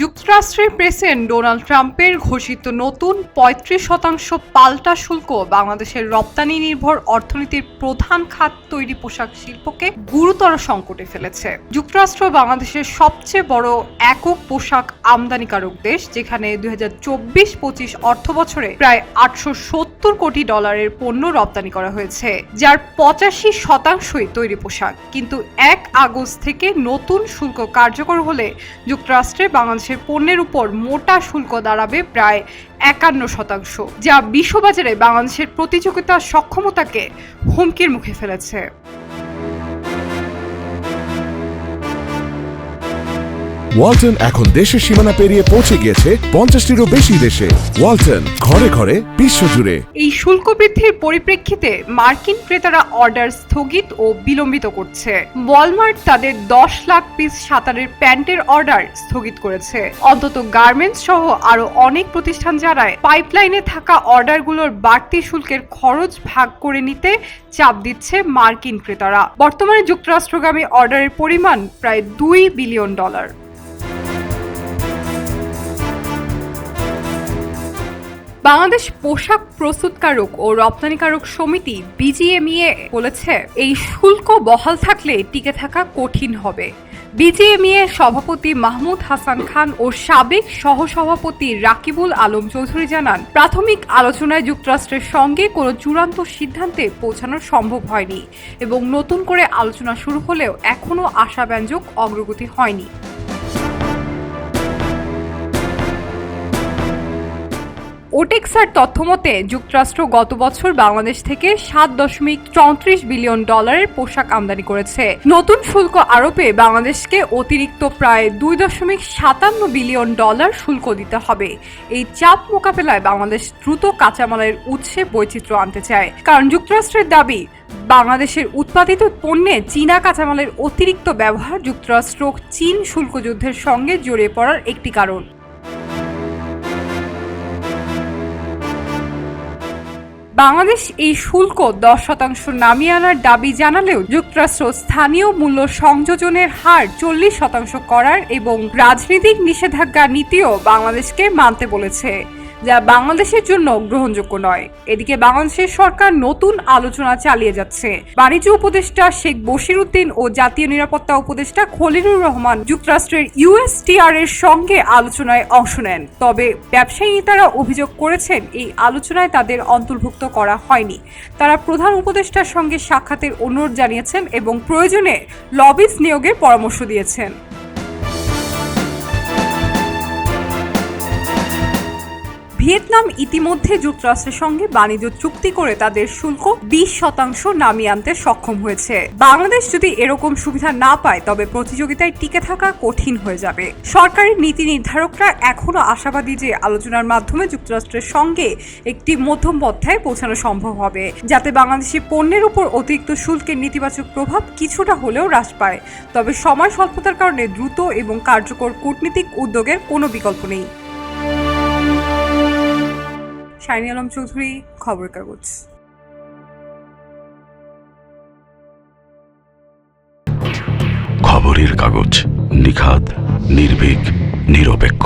যুক্তরাষ্ট্রের president Donald ট্রাম্পের ঘোষিত নতুন পঁয়ত্রিশ শতাংশ পাল্টা শুল্ক বাংলাদেশের রপ্তানি নির্ভর অর্থনীতির প্রধান খাত তৈরি পোশাক শিল্পকে গুরুতর সংকটে ফেলেছে। যুক্তরাষ্ট্র বাংলাদেশের সবচেয়ে বড় একক পোশাক আমদানিকারক দেশ, যেখানে দুই হাজার চব্বিশ পঁচিশ অর্থ বছরে প্রায় আটশো সত্তর কোটি ডলারের পণ্য রপ্তানি করা হয়েছে, যার পঁচাশি শতাংশই তৈরি পোশাক। কিন্তু এক আগস্ট থেকে নতুন শুল্ক কার্যকর হলে যুক্তরাষ্ট্রে বাংলাদেশের পণ্যের উপর মোটা শুল্ক দাঁড়াবে প্রায় একান্ন শতাংশ, যা বিশ্ববাজারে বাংলাদেশের প্রতিযোগিতা সক্ষমতাকে হুমকির মুখে ফেলেছে। ওয়ালটন এখন দেশের সীমানা পেরিয়ে পৌঁছে গিয়েছে পঞ্চাশটিরও বেশি দেশে। ওয়ালটন, ঘরে ঘরে বিশ্বজুড়ে এই শুল্ক বৃদ্ধির পরিপ্রেক্ষিতে মার্কিন ক্রেতারা অর্ডার স্থগিত ও বিলম্বিত করছে। ওয়ালমার্ট তাদের দশ লাখ পিস সাঁতারের প্যান্টের অর্ডার স্থগিত করেছে। অন্তত গার্মেন্টস সহ আরও অনেক প্রতিষ্ঠান জানায়, পাইপলাইনে থাকা অর্ডারগুলোর বাড়তি শুল্কের খরচ ভাগ করে নিতে চাপ দিচ্ছে মার্কিন ক্রেতারা। বর্তমানে যুক্তরাষ্ট্রগামী অর্ডারের পরিমাণ প্রায় দুই বিলিয়ন ডলার। বাংলাদেশ পোশাক প্রস্তুতকারক ও রপ্তানিকারক সমিতি বিজিএমইএ বলেছে, এই শুল্ক বহাল থাকলে টিকে থাকা কঠিন হবে। বিজিএমইএ সভাপতি মাহমুদ হাসান খান ও সাবেক সহসভাপতি রাকিবুল আলম চৌধুরী জানান, প্রাথমিক আলোচনায় যুক্তরাষ্ট্রের সঙ্গে কোনো চূড়ান্ত সিদ্ধান্তে পৌঁছানো সম্ভব হয়নি এবং নতুন করে আলোচনা শুরু হলেও এখনও আশাব্যঞ্জক অগ্রগতি হয়নি। ওটেক্সার তথ্যমতে, যুক্তরাষ্ট্র গত বছর বাংলাদেশ থেকে সাত দশমিক চৌত্রিশ বিলিয়ন ডলারের পোশাক আমদানি করেছে। নতুন শুল্ক আরোপে বাংলাদেশকে অতিরিক্ত প্রায় দুই দশমিক সাতান্ন বিলিয়ন ডলার শুল্ক দিতে হবে। এই চাপ মোকাবেলায় বাংলাদেশ দ্রুত কাঁচামালের উৎসে বৈচিত্র্য আনতে চায়। কারণ যুক্তরাষ্ট্রের দাবি, বাংলাদেশের উৎপাদিত পণ্যে চীনা কাঁচামালের অতিরিক্ত ব্যবহার যুক্তরাষ্ট্র চীন শুল্ক যুদ্ধের সঙ্গে জড়িয়ে পড়ার একটি কারণ। বাংলাদেশ এই শুল্ক দশ শতাংশ নামিয়ে আনার দাবি জানালেও যুক্তরাষ্ট্র স্থানীয় মূল্য সংযোজনের হার চল্লিশ শতাংশ করার এবং রাজনৈতিক নিষেধাজ্ঞা নীতিও বাংলাদেশকে মানতে বলেছে। যা বাংলাদেশের জন্য গ্রহণযোগ্য নয়। এদিকে বাংলাদেশের সরকার নতুন আলোচনা চালিয়ে যাচ্ছে। বাণিজ্য উপদেষ্টা শেখ বশির উদ্দিন ও জাতীয় নিরাপত্তা উপদেষ্টা খলিলুর রহমান যুক্তরাষ্ট্রের ইউএসটিআর এর সঙ্গে আলোচনায় অংশ নেন। তবে ব্যবসায়ী নেতারা অভিযোগ করেছেন, এই আলোচনায় তাদের অন্তর্ভুক্ত করা হয়নি। তারা প্রধান উপদেষ্টার সঙ্গে সাক্ষাতের অনুরোধ জানিয়েছেন এবং প্রয়োজনে লবিস নিয়োগের পরামর্শ দিয়েছেন। ভিয়েতনাম ইতিমধ্যে যুক্তরাষ্ট্রের সঙ্গে বাণিজ্য চুক্তি করে তাদের শুল্ক বিশ শতাংশ নামিয়ে আনতে সক্ষম হয়েছে। বাংলাদেশ যদি এরকম সুবিধা না পায়, তবে প্রতিযোগিতায় টিকে থাকা কঠিন হয়ে যাবে। সরকারি নীতি নির্ধারকরা এখনও আশাবাদী যে আলোচনার মাধ্যমে যুক্তরাষ্ট্রের সঙ্গে একটি মধ্যম পথ্যায় পৌঁছানো সম্ভব হবে, যাতে বাংলাদেশি পণ্যের উপর অতিরিক্ত শুল্কের নেতিবাচক প্রভাব কিছুটা হলেও হ্রাস পায়। তবে সময় স্বল্পতার কারণে দ্রুত এবং কার্যকর কূটনীতিক উদ্যোগের কোনো বিকল্প নেই। শাইনি আলম চৌধুরী খবর কাগজ খবরের কাগজ নিখাদ নির্ভীক নিরপেক্ষ।